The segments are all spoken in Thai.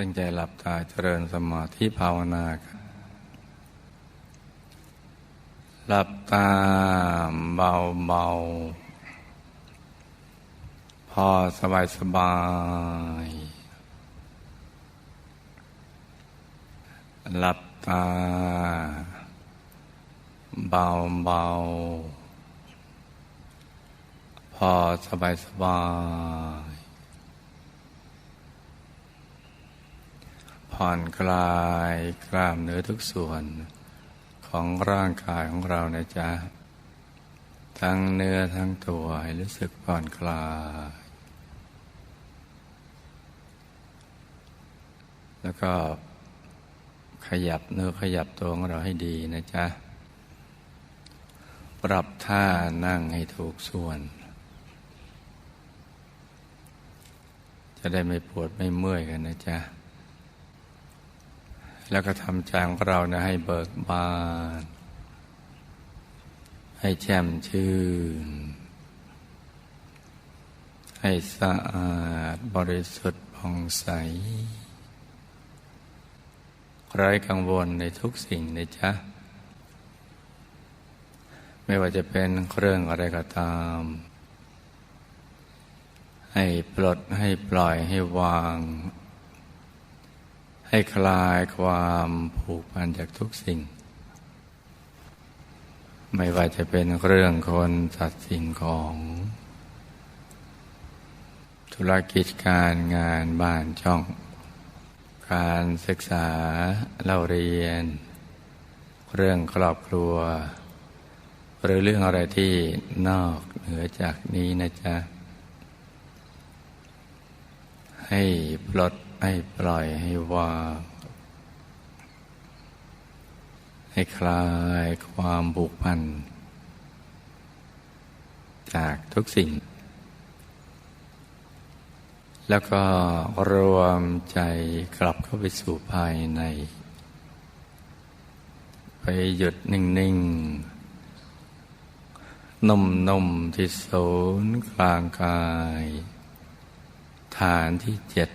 ตั้งใจหลับตาเจริญสมาธิภาวนาครับหลับตาเบาเบาพอสบายสบาย หลับตาเบาเบาพอสบายสบาย ผ่อนคลายกล้ามเนื้อทุกส่วนของร่างกายของเรานะจ๊ะ ทั้งเนื้อทั้งตัวให้รู้สึกผ่อนคลาย แล้วก็ขยับเนื้อขยับตัวของเราให้ดีนะจ๊ะ ปรับท่านั่งให้ถูกส่วน จะได้ไม่ปวดไม่เมื่อยกันนะจ๊ะ แล้วก็ทำใจของเรานะให้เบิกบาน ให้แจ่มชื่น ให้สะอาดบริสุทธิ์ผ่องใสไร้กังวลในทุกสิ่งนะจ๊ะ ไม่ว่าจะเป็นเครื่องอะไรก็ตาม ให้ปลดให้ปล่อยให้วาง ให้คลายความผูกพันจากทุกสิ่ง ไม่ว่าจะเป็นเรื่องคนสัตว์สิ่งของ ธุรกิจการงานบ้านช่อง การศึกษาเล่าเรียน เรื่องครอบครัว หรือเรื่องอะไรที่นอกเหนือจากนี้นะจ๊ะ ให้ปลด ให้ปล่อยให้วางให้คลายความบุกพัน จากทุกสิ่ง แล้วก็รวมใจกลับเข้าไปสู่ภายใน ไปหยุดนิ่งๆนุ่มๆที่ศูนย์กลางกาย ฐานที่เจ็ด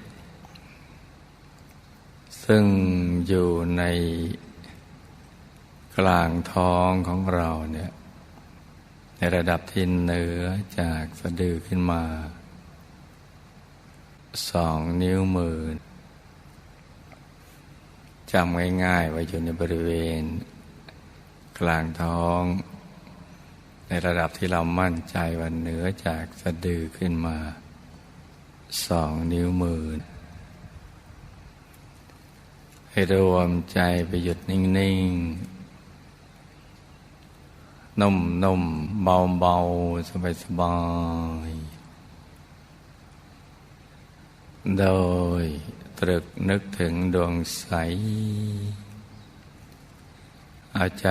ซึ่งอยู่ในกลางท้องของเราเนี่ยในระดับที่เหนือจากสะดือขึ้นมาสองนิ้วมือจำง่ายๆไว้อยู่ในบริเวณ กลางท้อง ในระดับที่เรามั่นใจว่าเหนือจากสะดือขึ้นมาสองนิ้วมือ ให้รวมใจไปหยุดนิ่งๆ นุ่มๆ เบาๆ สบายๆ โดยตรึกนึกถึงดวงใส เอาใจ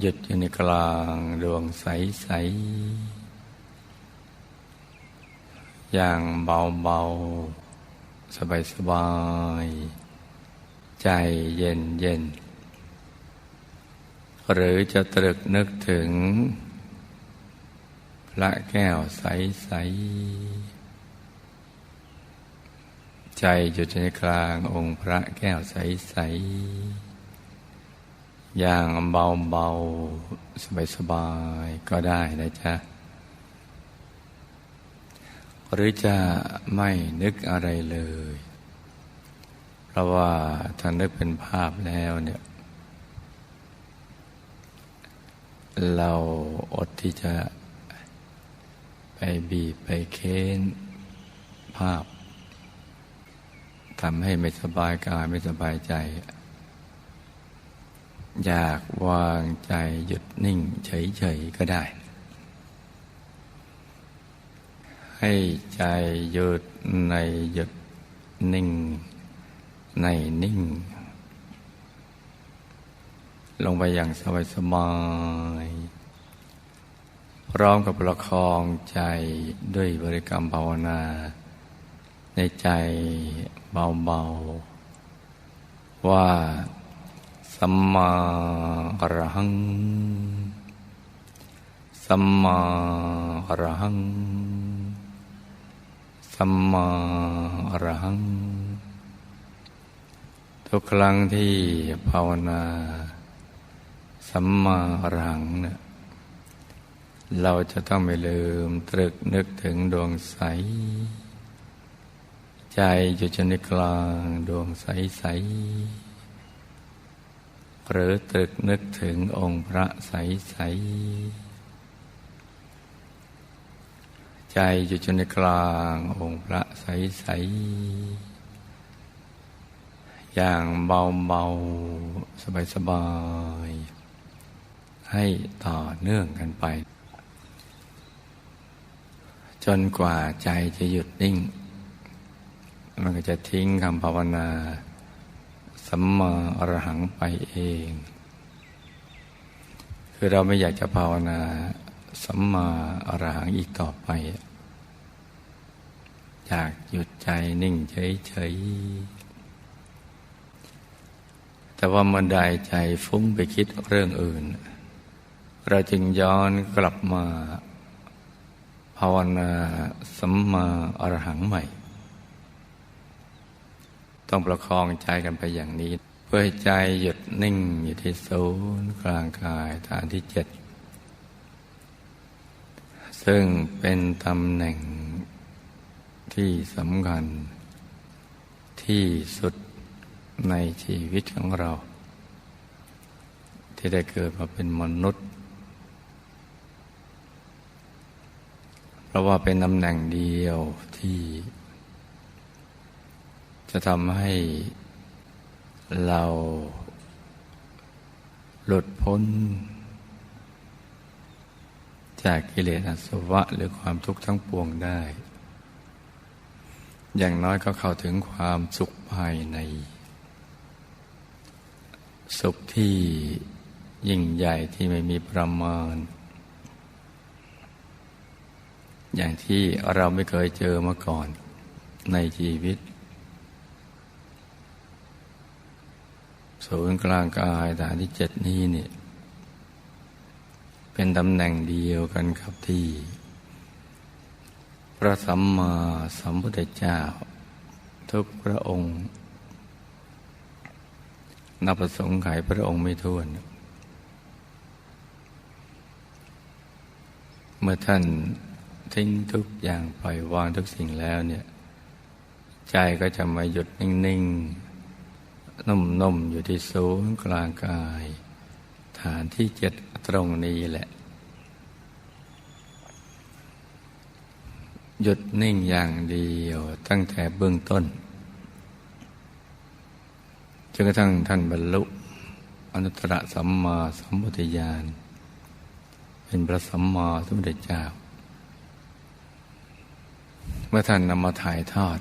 หยุดอยู่ในกลางดวงใสๆอย่างเบาๆสบายๆ ใจเย็นเย็น หรือจะตรึกนึกถึง พระแก้วใสใสใจอยู่ในกลางองค์พระแก้วใสใสอย่างเบาเบาสบายสบายก็ได้นะจ๊ะ หรือจะไม่นึกอะไรเลย ราะว่าท่านนึกเป็นภาพแล้วเนี่ย เราอดที่จะไปบีบไปเค้นภาพทำให้ไม่สบายกายไม่สบายใจ อยากวางใจหยุดนิ่งเฉยๆก็ได้ ให้ใจหยุดในหยุดนิ่ง ในนิ่ง ลงไปอย่างสบายสบายพร้อมกับประคองใจด้วยบริกรรมภาวนา ในใจเบาๆ ว่าสัมมาอรหัง สัมมาอรหัง สัมมาอรหัง ทุกครั้งที่ภาวนาสัมมาอรหังเนี่ยเราจะต้องไม่ลืมตรึกนึกถึงดวงใส ใจอยู่จนในกลางดวงใสใส หรือตรึกนึกถึงองค์พระใสใส ใจอยู่จนในกลางองค์พระใสใส อย่างเบาเบาสบายสบายให้ต่อเนื่องกันไป จนกว่าใจจะหยุดนิ่ง มันก็จะทิ้งคำภาวนาสัมมาอรหังไปเอง คือเราไม่อยากจะภาวนาสัมมาอรหังอีกต่อไป อยากหยุดใจนิ่งเฉยๆ แต่ว่าเมื่อใดใจฟุ้งไปคิดเรื่องอื่น เราจึงย้อนกลับมา ภาวนาสัมมาอรหังใหม่ ต้องประคองใจกันไปอย่างนี้ เพื่อให้ใจหยุดนิ่งอยู่ที่ศูนย์กลางกายฐานที่เจ็ดซึ่งเป็นตำแหน่งที่สำคัญที่สุด ในชีวิตของเรา ที่ได้เกิดมาเป็นมนุษย์เราะว่าเป็นตำแหน่งเดียวที่ จะทำให้เราหลุดพ้น จากกิเลสอสวะหรือความทุกข์ทั้งปวงได้ อย่างน้อยก็เข้าถึงความสุขภายใน สุขที่ยิ่งใหญ่ที่ไม่มีประมาณ อย่างที่เราไม่เคยเจอมาก่อนในชีวิต ศูนย์กลางกายฐานที่เจ็ดนี้เนี่ยเป็นตำแหน่งเดียวกันครับที่ พระสัมมาสัมพุทธเจ้า ทุกพระองค์ นับประสงค์ไขพระองค์ไม่ท้วน เมื่อท่านทิ้งทุกอย่างปล่อยวางทุกสิ่งแล้วเนี่ย ใจก็จะมาหยุดนิ่งๆ นุ่มๆ อยู่ที่ศูนย์กลางกาย ฐานที่เจ็ดตรงนี้แหละ หยุดนิ่งอย่างเดียวตั้งแต่เบื้องต้น จนกระทั่งท่านบรรลุอนุตตรสัมมาสัมพุทธญาณเป็นพระสัมมาสัมพุทธเจ้า เมื่อท่านนำมาถ่ายทอด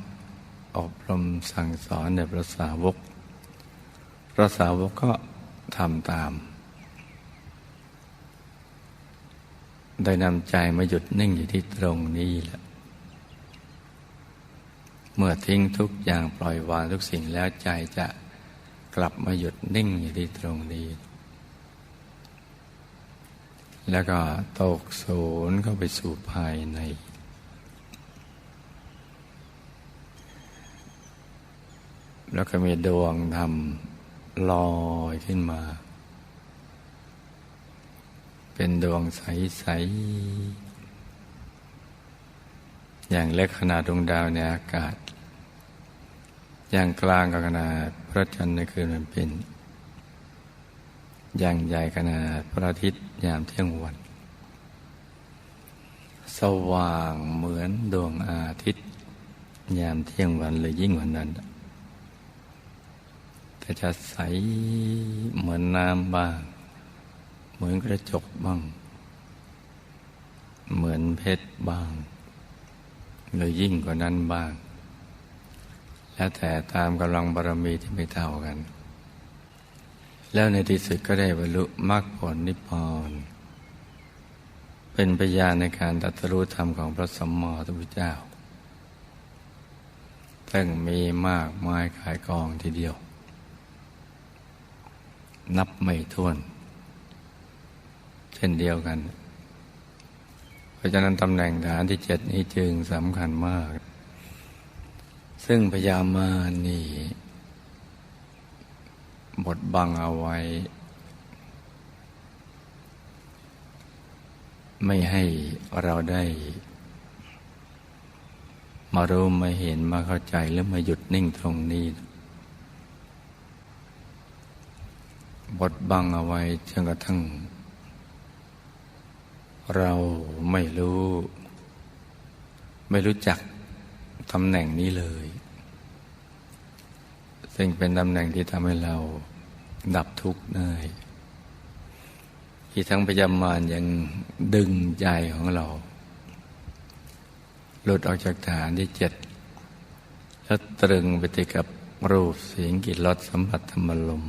อบรมสั่งสอนในพระสาวก พระสาวกก็ทำตามโดยนำใจมาหยุดนิ่งอยู่ที่ตรงนี้แหละเมื่อทิ้งทุกอย่างปล่อยวางทุกสิ่งแล้วใจจะ กลับมาหยุดนิ่งอยู่ที่ตรงนี้ แล้วก็ตกศูนย์เข้าไปสู่ภายใน แล้วก็มีดวงธรรมลอยขึ้นมา เป็นดวงใส ๆ อย่างเล็กขนาดดวงดาวในอากาศ อย่างกลางกับขนาดพระจันทร์ในคืนมันเป็นอย่างใหญ่ขนาดพระอาทิตย์ยามเที่ยงวัน สว่างเหมือนดวงอาทิตย์ ยามเที่ยงวันเลยยิ่งกว่านั้น แต่จะใสเหมือนน้ำบ้าง เหมือนกระจกบ้าง เหมือนเพชรบ้าง หรือยิ่งกว่านั้นบ้าง แล้วแต่ตามกำลังบารมีที่ไม่เท่ากัน แล้วในที่สุดก็ได้บรรลุมรรคผลนิพพานเป็นพยานในการตัตรู้ธรรมของพระสัมมาสัมพุทธเจ้าซึ่งมีมากมายขายกองทีเดียว นับไม่ถ้วน เช่นเดียวกัน เพราะฉะนั้นตำแหน่งฐานที่เจ็ดนี้จึงสำคัญมาก ซึ่งพยามานี่บดบังเอาไว้ ไม่ให้เราได้ มารู้มาเห็นมาเข้าใจแล้วมาหยุดนิ่งตรงนี้ บดบังเอาไว้จนกระทั่ง เราไม่รู้ ไม่รู้จัก ตำแหน่งนี้เลย ซึ่งเป็นตำแหน่งที่ทำให้เราดับทุกข์ได้ที่ทั้งพยามารยังดึงใจของเรา หลุดออกจากฐานที่เจ็ด แล้วตรึงไปติดกับรูปเสียงกลิ่นรสสัมผัสธรรมลม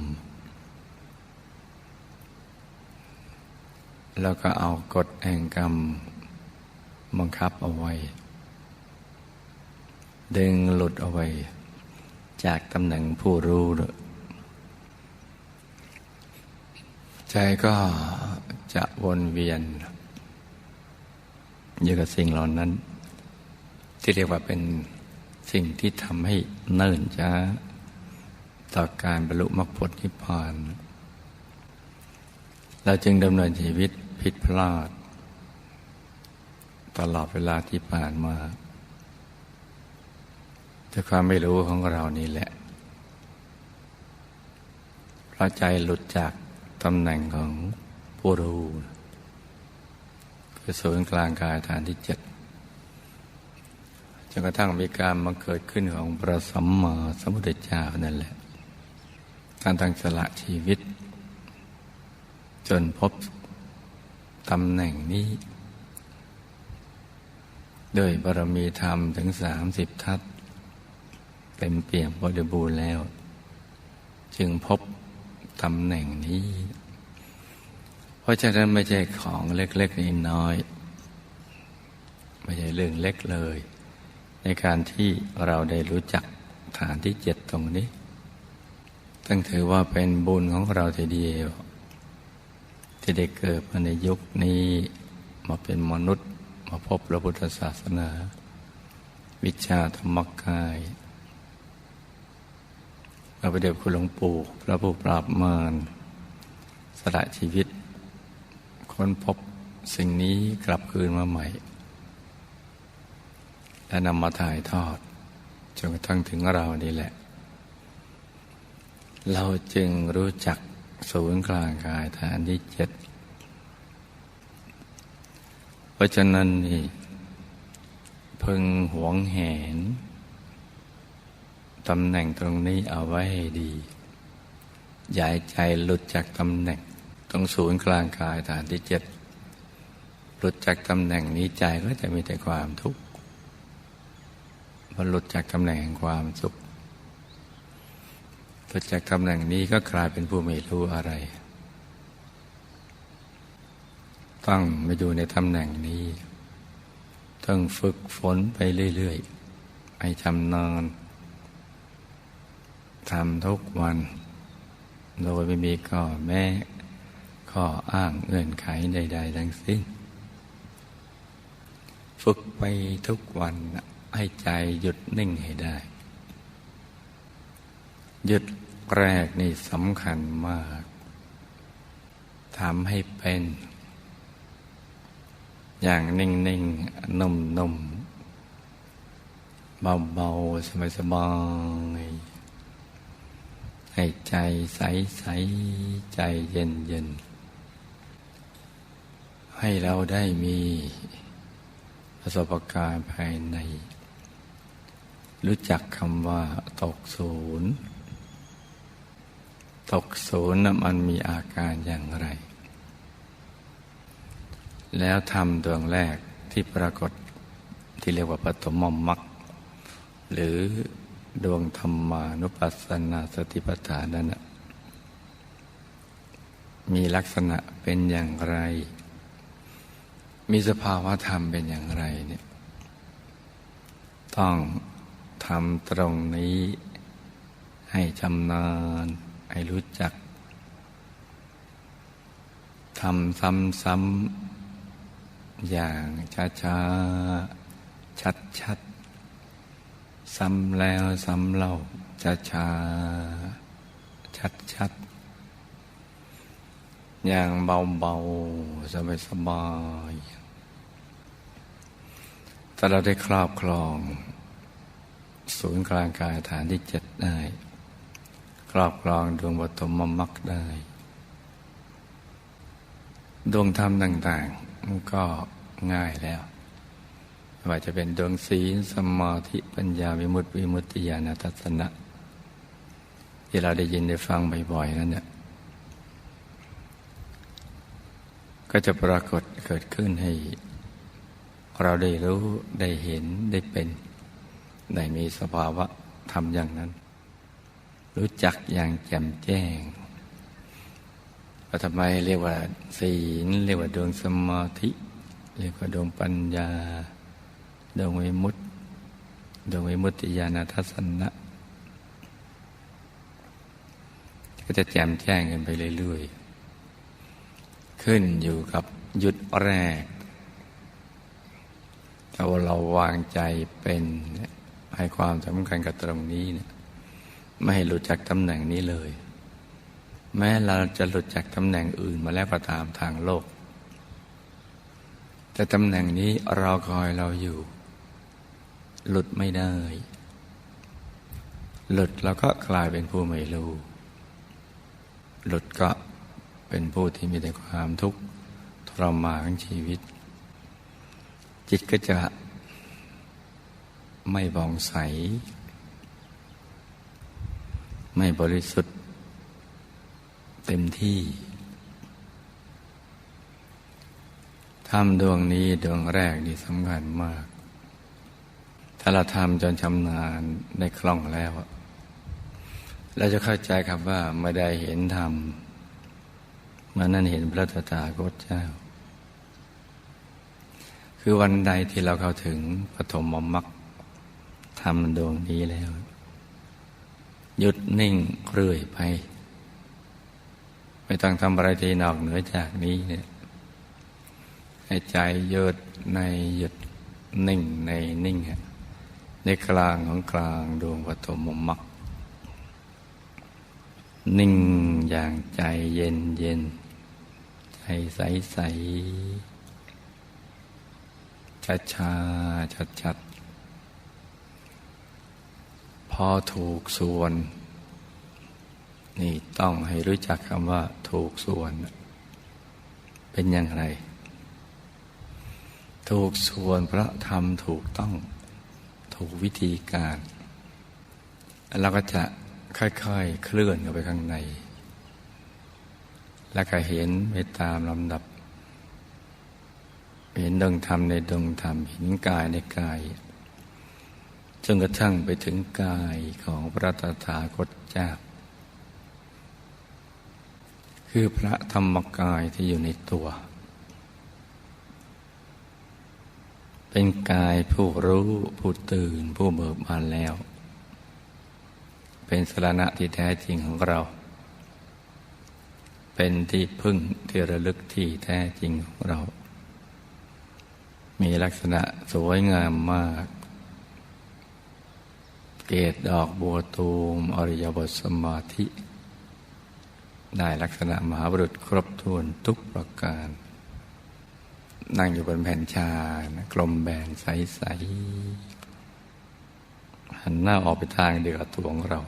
แล้วก็เอากฎแห่งกรรมบังคับเอาไว้ ดึงหลุดเอาไว้ จากตำแหน่งผู้รู้ใจก็จะวนเวียนอยู่กับสิ่งเหล่านั้น ที่เรียกว่าเป็นสิ่งที่ทำให้เนิ่นช้า ต่อการบรรลุมรรคผลนิพพานเราจึงดำเนินชีวิตผิดพลาด ตลอดเวลาที่ผ่านมา แต่ความไม่รู้ของเรานี่แหละ เพราะใจหลุดจากตำแหน่งของผู้รู้คือศูนย์กลางกายฐานที่เจ็ดจนกระทั่งมีการมาเกิดขึ้นของพระสัมมาสัมพุทธเจ้านั่นแหละ การตั้งสละชีวิต จนพบตำแหน่งนี้โดยบารมีธรรมถึงสามสิบทัศเต็มเปี่ยมบริบูรณ์แล้ว จึงพบตำแหน่งนี้ เพราะฉะนั้นไม่ใช่ของเล็กๆนน้อย ไม่ใช่เรื่องเล็กเลย ในการที่เราได้รู้จักฐานที่เจ็ดตรงนี้ตั้งถือว่าเป็นบุญของเราทีเดียว ที่ได้เกิดมาในยุคนี้มาเป็นมนุษย์ มาพบพระพุทธศาสนา วิชาธรรมกาย พระประเดชคุณหลวงปู่พระผู้ปราบมารสละชีวิต ค้นพบสิ่งนี้กลับคืนมาใหม่ และนำมาถ่ายทอดจนกระทั่งถึงเรานี่แหละ เราจึงรู้จักศูนย์กลางกายฐานที่เจ็ดเพราะฉะนั้นนี่พึงหวงแหน ตำแหน่งตรงนี้เอาไว้ให้ดีอย่าใจหลุดจากตำแหน่งตรงศูนย์กลางกายฐานที่เจ็ดหลุดจากตำแหน่งนี้ใจก็จะมีแต่ความทุกข์พอหลุดจากตำแหน่งความสุขหลุดจากตำแหน่งนี้ก็กลายเป็นผู้ไม่รู้อะไรต้องมาอยู่ในตำแหน่งนี้ ต้องฝึกฝนไปเรื่อยๆให้ชำนาญ ทำทุกวัน โดยไม่มีข้อแม้ข้ออ้างเงื่อนไขใด ๆ ทั้งสิ้น ฝึกไปทุกวันให้ใจหยุดนิ่งให้ได้ หยุดแรกนี่สำคัญมากทำให้เป็น อย่างนิ่งๆนุ่มๆเบาๆสบายๆ ให้ใจใสใสใจเย็นเย็นให้เราได้มีประสบการณ์ภายใน รู้จักคำว่าตกศูนย์ตกศูนย์มันมีอาการอย่างไร แล้วทำดวงแรกที่ปรากฏที่เรียกว่าปฐมมรรคหรือ ดวงธรรมานุปัสสนาสติปัฏฐานนั้นมีลักษณะเป็นอย่างไร มีสภาวะธรรมเป็นอย่างไรเนี่ย ต้องทำตรงนี้ให้ชำนาญ ให้รู้จักทำซ้ำๆอย่างช้าๆ ชัดๆ ซ้ำแล้วซ้ำเล่าช้าช้าชัดๆอย่างเบาๆสบายๆถ้าเราได้ครอบครอง ศูนย์กลางกายฐานที่เจ็ดได้ ครอบครองดวงบฐมมรรคได้ ดวงธรรมต่างๆมันก็ง่ายแล้ว ว่าจะเป็นดวงศีลสมาธิปัญญาวิมุตติวิมุตติญาณทัศนะ ที่เราได้ยินได้ฟังบ่อยๆนั่นเนี่ยก็จะปรากฏเกิดขึ้นให้ เราได้รู้ได้เห็นได้เป็นได้มีสภาวะทำอย่างนั้น รู้จักอย่างแจ่มแจ้งว่าทำไมเรียกว่าศีลเรียกว่าดวงสมาธิ เรียกว่าดวงปัญญา ดวงวิมุตติดวงวิมุตติญาณทัศนะก็จะแจ่มแจ้งกันไปเรื่อยๆ ขึ้นอยู่กับยุดแรกถ้าเราวางใจเป็นให้ความสำคัญกับตรงนี้เนี่ยไม่ให้หลุดจากตำแหน่งนี้เลย แม้เราจะหลุดจากตำแหน่งอื่นมาแล้วก็ตามทางโลก แต่ตำแหน่งนี้เราคอยเราอยู่ หลุดไม่ได้ หลุดแล้วก็กลายเป็นผู้ไม่รู้ หลุดก็เป็นผู้ที่มีแต่ความทุกข์ทรมานของชีวิต จิตก็จะไม่บองใส ไม่บริสุทธิ์ เต็มที่ทำดวงนี้ดวงแรกนี่สำคัญมาก ถ้าเราทำจนชำนาญในคล่องแล้ว เราจะเข้าใจครับว่าไม่ได้เห็นธรรมเมื่อนั้นเห็นพระตถาคตเจ้า คือวันใดที่เราเข้าถึงปฐมมรรคทำดวงนี้แล้ว หยุดนิ่งเรื่อยไป ไม่ต้องทำอะไรที่นอกเหนือจากนี้เนี่ยให้ใจหยุดในหยุดนิ่งในนิ่ง ในกลางของกลางดวงปฐมมรรคนิ่งอย่างใจเย็นเย็นใจใสใสช้าช้าชัดชัดพอถูกส่วน นี่ต้องให้รู้จักคำว่าถูกส่วน เป็นอย่างไร ถูกส่วนพราะทำถูกต้อง ถูกวิธีการ เราก็จะค่อยๆ เคลื่อนเข้าไปข้างใน แล้วก็เห็นไปตามลำดับ เห็นดวงธรรมในดวงธรรม เห็นกายในกาย จนกระทั่งไปถึงกายของพระตถาคตเจ้า คือพระธรรมกายที่อยู่ในตัว เป็นกายผู้รู้ ผู้ตื่น ผู้เบิกบานแล้ว เป็นสรณะที่แท้จริงของเรา เป็นที่พึ่งที่ระลึกที่แท้จริงของเรา มีลักษณะสวยงามมาก เกตดอกบัวตูม อริยบทสมาธิ ได้ลักษณะมหาบุรุษครบถ้วนทุกประการ นั่งอยู่บนแผ่นชานะกลมแบนใสๆหันหน้าออกไปทางเดียวกับตัวของเรา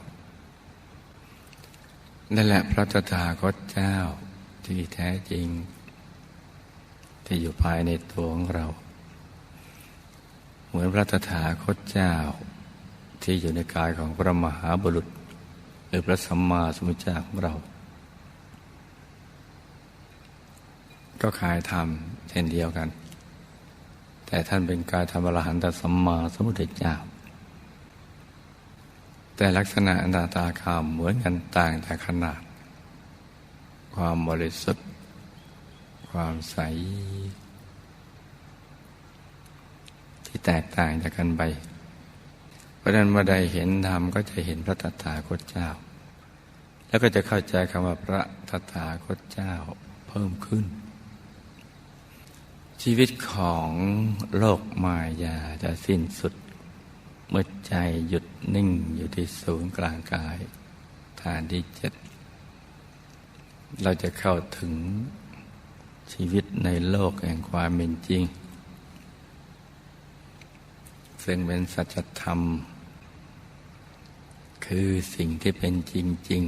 นั่นแหละพระตถาคตเจ้าที่แท้จริง ที่อยู่ภายในตัวของเรา เหมือนพระตถาคตเจ้า ที่อยู่ในกายของพระมหาบุรุษหรือพระสัมมาสัมพุทธเจ้าของเรา ก็ขายธรรม เช่นเดียวกัน แต่ท่านเป็นกายธรรมอรหันตสัมมาสัมพุทธเจ้า แต่ลักษณะอันตาตาคามเหมือนกันต่างแต่ขนาด ความบริสุทธิ์ ความใส ที่แตกต่างจากกันไป เพราะนั้นเมื่อใดเห็นธรรมก็จะเห็นพระตถาคตเจ้า แล้วก็จะเข้าใจคำว่าพระตถาคตเจ้าเพิ่มขึ้น ชีวิตของโลกมายาจะสิ้นสุด เมื่อใจหยุดนิ่งอยู่ที่ศูนย์กลางกาย ฐานที่เจ็ด เราจะเข้าถึงชีวิตในโลกแห่งความเป็นจริง ซึ่งเป็นสัจธรรม คือสิ่งที่เป็นจริง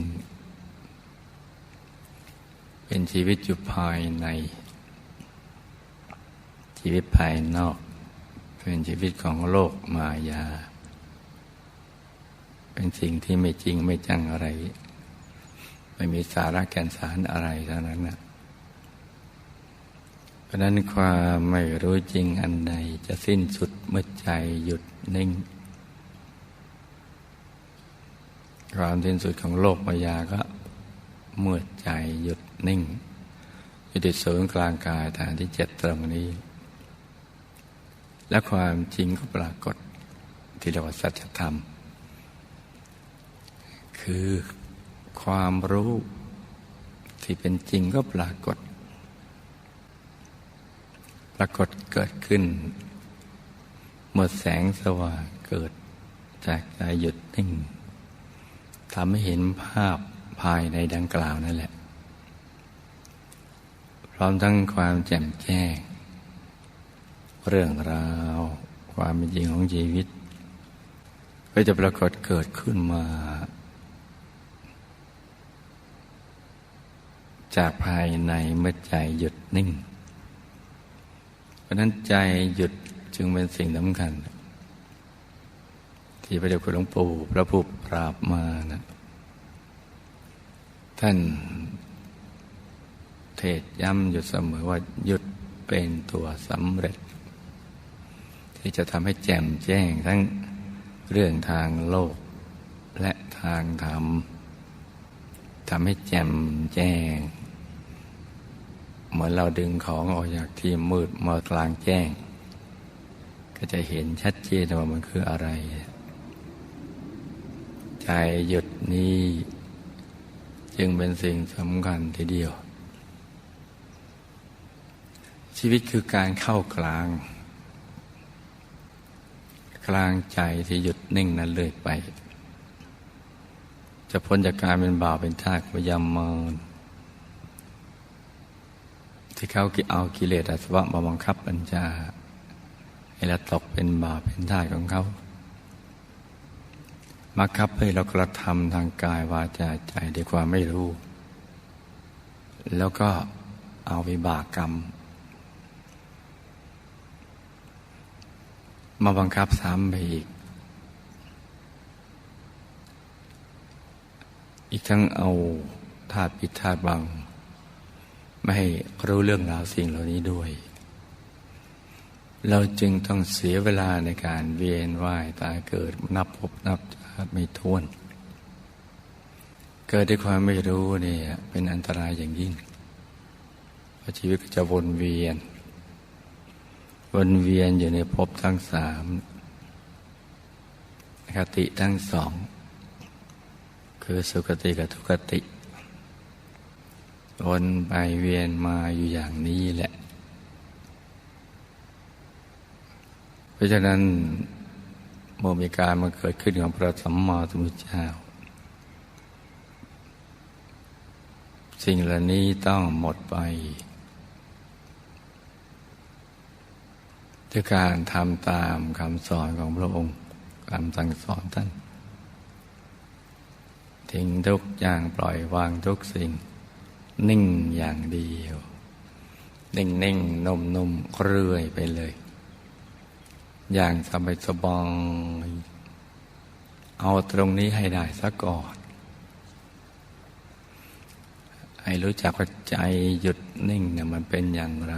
ๆ เป็นชีวิตอยู่ภายใน ชีวิตภายนอก เป็นชีวิตของโลกมายา เป็นสิ่งที่ไม่จริงไม่จังอะไร ไม่มีสาระแก่นสารอะไรเท่านั้นนะราะนั้นความไม่รู้จริงอันใดจะสิ้นสุดเมื่อใจหยุดนิ่ง ความสิ้นสุดของโลกมายาก็เมื่อใจหยุดนิ่งอยู่ที่ศูนย์กลางกายฐานที่เจ็ดตรงนี้ และความจริงก็ปรากฏที่เรียกว่าสัจธรรม คือความรู้ที่เป็นจริงก็ปรากฏ ปรากฏเกิดขึ้น เมื่อแสงสว่างเกิดจากใจหยุดนิ่งทำให้เห็นภาพภายในดังกล่าวนั่นแหละ พร้อมทั้งความแจ่มแจ้ง เรื่องราว ความเป็นจริงของชีวิต ก็จะปรากฏเกิดขึ้นมา จากภายในเมื่อใจหยุดนิ่ง เพราะนั้นใจหยุดจึงเป็นสิ่งสำคัญ ที่พระเดชคุณหลวงปู่พระผู้ปราบมานะท่านเทศย้ำอยู่เสมอว่าหยุดเป็นตัวสำเร็จ ที่จะทำให้แจ่มแจ้งทั้งเรื่องทางโลก และทางธรรมทำให้แจ่มแจ้ง เหมือนเราดึงของออกจากที่มืดมากลางแจ้ง ก็จะเห็นชัดเจนว่ามันคืออะไร ใจหยุดนี้จึงเป็นสิ่งสำคัญทีเดียว ชีวิตคือการเข้ากลาง กลางใจที่หยุดนิ่งนั้นเลยไป จะพ้นจากการเป็นบ่าวเป็นทาสพยายามมานที่เขาเอากิเลสอาสวะมาบังคับบัญชาให้เราตกเป็นบาปเป็นท่าของเขามาคับให้เรากระทำทางกายวาจาใจด้วยความไม่รู้ แล้วก็เอาวิบากกรรม มาบังคับซ้ำไปอีก อีกทั้งเอาธาตุปิดธาตุบัง ไม่ให้รู้เรื่องราวสิ่งเหล่านี้ด้วย เราจึงต้องเสียเวลาในการเวียนว่ายตายเกิดนับพบนับชาติไม่ท้วน เกิดด้วยความไม่รู้เนี่ยเป็นอันตรายอย่างยิ่งชีวิตก็จะวนเวียน วนเวียนอยู่ในภพทั้งสามคติทั้งสอง คือสุคติกับทุกติ วนไปเวียนมาอยู่อย่างนี้แหละ เพราะฉะนั้นโมมีการมาเกิดขึ้นของพระสัมมาสัมพุทธเจ้า สิ่งเหล่านี้ต้องหมดไป ด้วยการทำตามคำสอนของพระองค์คำสั่งสอนท่าน ทิ้งทุกอย่างปล่อยวางทุกสิ่ง นิ่งอย่างเดียว นิ่งนิ่งนมนมเรื่อยไปเลย อย่างสบายสบายเอาตรงนี้ให้ได้ซะก่อนให้รู้จักว่าใจหยุดนิ่งเนี่ยมันเป็นอย่างไร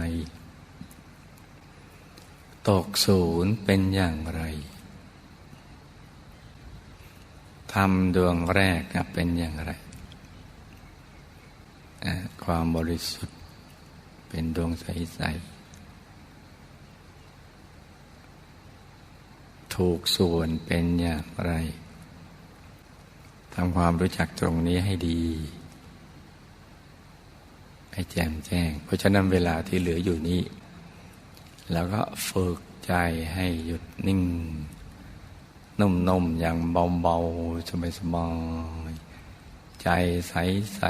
ตกศูนย์เป็นอย่างไรทำดวงแรกเป็นอย่างไร ความบริสุทธิ์เป็นดวงใส ๆ ถูกส่วนเป็นอย่างไรทำความรู้จักตรงนี้ให้ดี ให้แจ่มแจ้ง เพราะฉะนั้นเวลาที่เหลืออยู่นี้ แล้วก็ฝึกใจให้หยุดนิ่ง นุ่มๆอย่างเบาๆสบายๆใจใสใส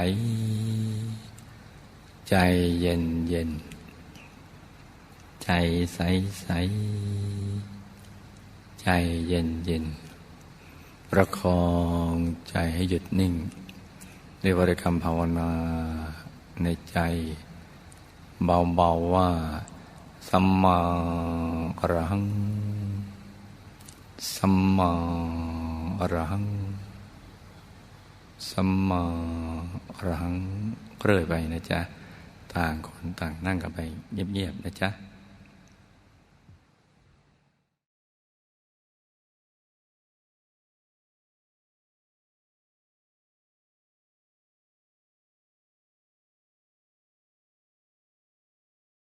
ใจเย็นเย็นใจใสใสใจเย็นเย็นประคองใจให้หยุดนิ่งในบริกรรมภาวนาในใจ เบาๆว่า สัมมาอรหัง สัมมาอรหัง สัมมาอรหังเรื่อยไปนะจ๊ะ ต่างคนต่างนั่งกันไปเงียบๆนะจ๊ะ